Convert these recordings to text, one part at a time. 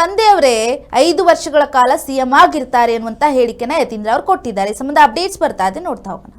ತಂದೆಯವರೇ ಐದು ವರ್ಷಗಳ ಕಾಲ ಸಿಎಂ ಆಗಿರ್ತಾರೆ ಅನ್ನುವಂತ ಹೇಳಿಕೆನ ಯತೀಂದ್ರ ಅವರು ಕೊಟ್ಟಿದ್ದಾರೆ. ಸಂಬಂಧ ಅಪ್ಡೇಟ್ಸ್ ಬರ್ತಾ ಇದೆ, ನೋಡ್ತಾ ಹೋಗೋಣ.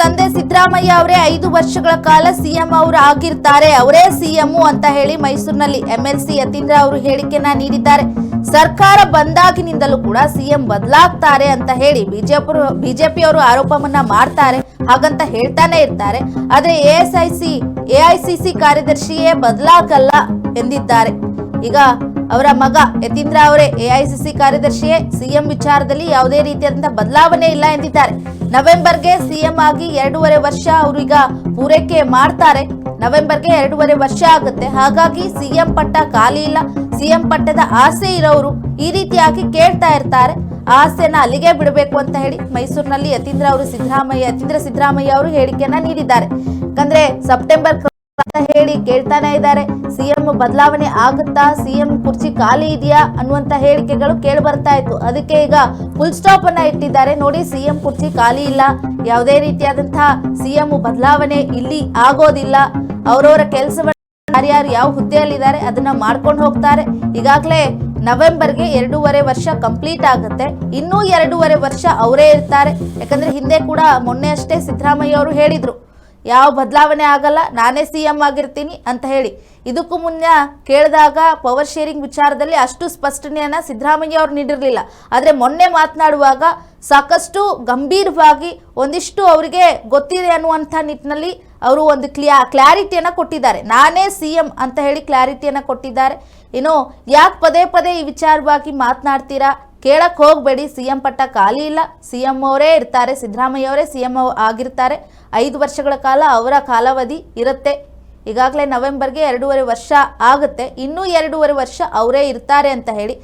ತಂದೆ ಸಿದ್ದರಾಮಯ್ಯ ಅವರೇ, ಐದು ವರ್ಷಗಳ ಕಾಲ ಸಿಎಂ ಅವರು ಆಗಿರ್ತಾರೆ. ಅವರೇ ಸಿಎಂ ಅಂತ ಹೇಳಿ ಮೈಸೂರಿನಲ್ಲಿ ಎಂಎಲ್ಸಿ ಯತೀಂದ್ರ ಅವರು ಹೇಳಿಕೆಯನ್ನ ನೀಡಿದ್ದಾರೆ. ಸರ್ಕಾರ ಬಂದಾಗಿನಿಂದಲೂ ಕೂಡ ಸಿಎಂ ಬದಲಾಗ್ತಾರೆ ಅಂತ ಹೇಳಿ ಬಿಜೆಪಿ ಅವರು ಆರೋಪವನ್ನ ಮಾಡ್ತಾರೆ, ಹಾಗಂತ ಹೇಳ್ತಾನೆ ಇರ್ತಾರೆ. ಆದ್ರೆ ಎಎಸ್ಐಸಿ ಎಐಸಿಸಿ ಕಾರ್ಯದರ್ಶಿಯೇ ಬದಲಾಗಲ್ಲ ಎಂದಿದ್ದಾರೆ. ಈಗ ಅವರ ಮಗ ಯತೀಂದ್ರ ಅವರೇ ಎಐಸಿಸಿ ಕಾರ್ಯದರ್ಶಿಯೇ ಸಿಎಂ ವಿಚಾರದಲ್ಲಿ ಯಾವುದೇ ರೀತಿಯಾದಂತಹ ಬದಲಾವಣೆ ಇಲ್ಲ ಎಂದಿದ್ದಾರೆ. ನವೆಂಬರ್ಗೆ ಸಿಎಂ ಆಗಿ ಎರಡೂವರೆ ವರ್ಷ ಅವರು ಈಗ ಪೂರೈಕೆ ಮಾಡ್ತಾರೆ. ನವೆಂಬರ್ಗೆ ಎರಡೂವರೆ ವರ್ಷ ಆಗುತ್ತೆ. ಹಾಗಾಗಿ ಸಿಎಂ ಪಟ್ಟ ಖಾಲಿ ಇಲ್ಲ. ಸಿಎಂ ಪಟ್ಟದ ಆಸೆ ಇರೋರು ಈ ರೀತಿಯಾಗಿ ಕೇಳ್ತಾ ಇರ್ತಾರೆ. ಆಸೆನ ಅಲ್ಲಿಗೆ ಬಿಡಬೇಕು ಅಂತ ಹೇಳಿ ಮೈಸೂರಿನಲ್ಲಿ ಯತೀಂದ್ರ ಅವರು ಸಿದ್ದರಾಮಯ್ಯ, ಯತೀಂದ್ರ ಸಿದ್ದರಾಮಯ್ಯ ಅವರು ಹೇಳಿಕೆಯನ್ನ ನೀಡಿದ್ದಾರೆ. ಯಾಕಂದ್ರೆ ಸೆಪ್ಟೆಂಬರ್ ಅಂತ ಹೇಳಿ ಕೇಳ್ತಾನೆ ಇದ್ದಾರೆ. ಸಿಎಂ ಬದಲಾವಣೆ ಆಗುತ್ತಾ? ಸಿಎಂ ಕುರ್ಚಿ ಖಾಲಿ ಇದೆಯಾ ಅನ್ನುವಂತ ಹೇಳಿಕೆಗಳು ಕೇಳಿ ಬರ್ತಾ ಇತ್ತು. ಅದಕ್ಕೆ ಈಗ ಫುಲ್ ಸ್ಟಾಪ್ ಅನ್ನ ಇಟ್ಟಿದ್ದಾರೆ. ನೋಡಿ ಸಿಎಂ ಕುರ್ಚಿ ಖಾಲಿ ಇಲ್ಲ. ಯಾವುದೇ ರೀತಿಯಾದಂತಹ ಸಿಎಂ ಬದಲಾವಣೆ ಇಲ್ಲಿ ಆಗೋದಿಲ್ಲ. ಅವರವರ ಕೆಲಸವನ್ನ ಯಾರ್ಯಾರು ಯಾವ ಹುದ್ದೆಯಲ್ಲಿದ್ದಾರೆ ಅದನ್ನ ಮಾಡ್ಕೊಂಡು ಹೋಗ್ತಾರೆ. ಈಗಾಗಲೇ ನವೆಂಬರ್ಗೆ ಎರಡೂವರೆ ವರ್ಷ ಕಂಪ್ಲೀಟ್ ಆಗುತ್ತೆ. ಇನ್ನೂ ಎರಡೂವರೆ ವರ್ಷ ಅವರೇ ಇರ್ತಾರೆ. ಯಾಕಂದ್ರೆ ಹಿಂದೆ ಕೂಡ ಮೊನ್ನೆ ಅಷ್ಟೇ ಸಿದ್ದರಾಮಯ್ಯ ಅವರು ಹೇಳಿದ್ರು. ಯಾವ ಬದಲಾವಣೆ ಆಗಲ್ಲ, ನಾನೇ ಸಿ ಎಂ ಆಗಿರ್ತೀನಿ ಅಂತ ಹೇಳಿ. ಇದಕ್ಕೂ ಮುನ್ನ ಕೇಳಿದಾಗ ಪವರ್ ಶೇರಿಂಗ್ ವಿಚಾರದಲ್ಲಿ ಅಷ್ಟು ಸ್ಪಷ್ಟನೆಯನ್ನು ಸಿದ್ದರಾಮಯ್ಯ ಅವರು ನೀಡಿರಲಿಲ್ಲ. ಆದರೆ ಮೊನ್ನೆ ಮಾತನಾಡುವಾಗ ಸಾಕಷ್ಟು ಗಂಭೀರವಾಗಿ ಒಂದಿಷ್ಟು ಅವರಿಗೆ ಗೊತ್ತಿದೆ ಅನ್ನುವಂಥ ನಿಟ್ಟಿನಲ್ಲಿ ಅವರು ಒಂದು ಕ್ಲಿಯಾ, ಕ್ಲಾರಿಟಿಯನ್ನು ಕೊಟ್ಟಿದ್ದಾರೆ. ನಾನೇ ಸಿ ಎಂ ಅಂತ ಹೇಳಿ ಕ್ಲಾರಿಟಿಯನ್ನು ಕೊಟ್ಟಿದ್ದಾರೆ. ಇನ್ನು ಯಾಕೆ ಪದೇ ಪದೇ ಈ ವಿಚಾರವಾಗಿ ಮಾತನಾಡ್ತೀರಾ? ಕೇಳಕ್ ಹೋಗಬೇಡಿ. ಸಿ ಎಂ ಪಟ್ಟ ಖಾಲಿ ಇಲ್ಲ. ಸಿಎಂ ಅವರೇ ಇರ್ತಾರೆ. ಸಿದ್ದರಾಮಯ್ಯ ಅವರೇ ಸಿಎಂ ಆಗಿರ್ತಾರೆ. ಐದು ವರ್ಷಗಳ ಕಾಲ ಅವರ ಕಾಲಾವಧಿ ಇರುತ್ತೆ. ಈಗಾಗಲೇ ನವೆಂಬರ್ಗೆ ಎರಡೂವರೆ ವರ್ಷ ಆಗುತ್ತೆ. ಇನ್ನೂ ಎರಡೂವರೆ ವರ್ಷ ಅವರೇ ಇರ್ತಾರೆ ಅಂತ ಹೇಳಿ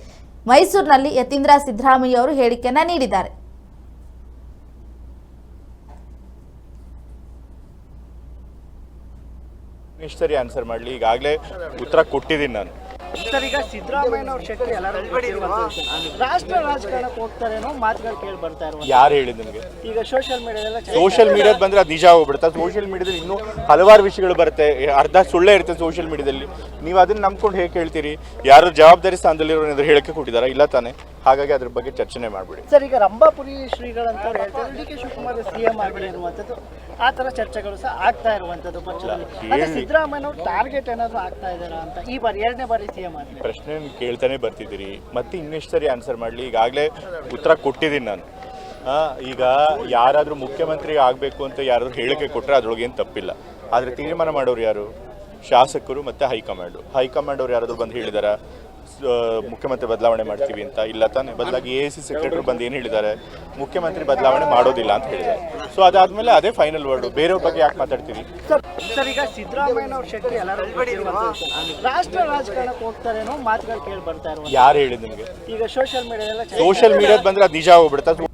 ಮೈಸೂರಿನಲ್ಲಿ ಯತೀಂದ್ರ ಸಿದ್ದರಾಮಯ್ಯ ಅವರು ಹೇಳಿಕೆಯನ್ನ ನೀಡಿದ್ದಾರೆ. ಸರಿ ಆನ್ಸರ್ ಮಾಡಲಿ. ಈಗಾಗಲೇ ಉತ್ತರ ಕೊಟ್ಟಿದ್ದೀನಿ ನಾನು. ಸರ್ ಈಗ ಸಿದ್ದರಾಮಯ್ಯನವ್ರ ಶಕ್ತಿ ಎಲ್ಲರೂ. ರಾಷ್ಟ್ರ ರಾಜಕಾರಣಕ್ಕೆ ಹೋಗ್ತಾರೇನೋ ಮಾತುಗಳು ಕೇಳಿ ಬರ್ತಾ ಇರುವ ಯಾರು ಹೇಳಿದ್ ನಿಮಗೆ? ಈಗ ಸೋಷಿಯಲ್ ಮೀಡಿಯಾದೆಲ್ಲ ಸೋಷಿಯಲ್ ಮೀಡಿಯಾದ ಬಂದ್ರೆ ಅದು ನಿಜ ಹೋಗ್ಬಿಡುತ್ತೆ ಸೋಷಿಯಲ್ ಮೀಡಿಯಾದಲ್ಲಿ ಇನ್ನೂ ಹಲವಾರು ವಿಷಯಗಳು ಬರುತ್ತೆ. ಅರ್ಧ ಸುಳ್ಳೇ ಇರುತ್ತೆ ಸೋಷಿಯಲ್ ಮೀಡಿಯಾದಲ್ಲಿ ನೀವು ಅದನ್ನ ನಂಬ್ಕೊಂಡು ಹೇಗೆ ಹೇಳ್ತೀರಿ ಯಾರು ಜವಾಬ್ದಾರಿ ಸ್ಥಾನದಲ್ಲಿರೋ ಏನಾದ್ರು ಹೇಳಿಕೆ ಕೊಟ್ಟಿದ್ದಾರಾ? ಇಲ್ಲ ತಾನೆ? ಹಾಗಾಗಿ ಅದ್ರ ಬಗ್ಗೆ ಚರ್ಚನೆ ಮಾಡ್ಬಿಡಿ. ಸರ್ ಈಗ ರಂಭಾಪುರಿ ಶ್ರೀಗಳಂತವ್ರು ಹೇಳ್ತಾರೆ D K Shivakumar C M ಆಗಲಿ ಇರುವಂಥದ್ದು ಆ ಥರ ಚರ್ಚೆಗಳು ಸಹ ಆಗ್ತಾ ಇರುವಂಥದ್ದು ಪಕ್ಷದಲ್ಲಿ. ಸಿದ್ದರಾಮಯ್ಯ ಟಾರ್ಗೆಟ್ ಏನಾದರೂ ಆಗ್ತಾ ಇದ್ದಾರಾ ಅಂತ ಈ ಬಾರಿ ಎರಡನೇ ಬಾರಿ ಸಿ ಎಂ ಆಗಲಿ. ಪ್ರಶ್ನೆ ಕೇಳ್ತಾನೆ ಬರ್ತಿದ್ದೀರಿ. ಮತ್ತೆ ಇನ್ನೆಷ್ಟು ಸರಿ ಆನ್ಸರ್ ಮಾಡಲಿ? ಈಗಾಗಲೇ ಉತ್ತರ ಕೊಟ್ಟಿದ್ದೀನಿ ನಾನು. ಈಗ ಯಾರಾದರೂ ಮುಖ್ಯಮಂತ್ರಿ ಆಗಬೇಕು ಅಂತ ಯಾರಾದರೂ ಹೇಳಿಕೆ ಕೊಟ್ಟರೆ ಅದ್ರೊಳಗೆ ಏನು ತಪ್ಪಿಲ್ಲ. ಆದರೆ ತೀರ್ಮಾನ ಮಾಡೋರು ಯಾರು? ಶಾಸಕರು ಮತ್ತು ಹೈಕಮಾಂಡು. ಹೈಕಮಾಂಡ್ ಅವ್ರು ಯಾರಾದರೂ ಬಂದು ಹೇಳಿದಾರ? ಮುಖ್ಯಮಂತ್ರಿ ಬದಲಾವಣೆ ಮಾಡ್ತೀವಿ ಅಂತ. ಇಲ್ಲ ತಾನೆ? ಬದಲಾಗಿ ಎ ಸಿ ಸೆಕ್ರೆಟರಿ ಬಂದು ಏನು ಹೇಳಿದ್ದಾರೆ? ಮುಖ್ಯಮಂತ್ರಿ ಬದಲಾವಣೆ ಮಾಡೋದಿಲ್ಲ ಅಂತ ಹೇಳಿದ್ದಾರೆ. ಸೊ ಅದಾದ್ಮೇಲೆ ಅದೇ ಫೈನಲ್ ವರ್ಡ್ ಬೇರೆಯವ್ರ ಬಗ್ಗೆ ಯಾಕೆ ಮಾತಾಡ್ತೀವಿ ಸರ್ ಸರ್ ಈಗ ಸಿದ್ದರಾಮಯ್ಯ ಅವ್ರ ಶೆಟ್ಟಿ ಎಲ್ಲರೂ ಗೊತ್ತಿರುವಂಥದ್ದು. ರಾಷ್ಟ್ರ ರಾಜಕಾರಣಕ್ಕೆ ಹೋಗ್ತಾರೇನೋ ಮಾತುಗಳು ಕೇಳಿ ಬರ್ತಾ ಇರುವ ಯಾರು ಹೇಳಿದ್ ನಿಮಗೆ? ಈಗ ಸೋಷಿಯಲ್ ಮೀಡಿಯಾ ಸೋಷಿಯಲ್ ಮೀಡಿಯಾದ ಬಂದ್ರೆ ಅದು ನಿಜ ಹೋಗ್ಬಿಡುತ್ತೆ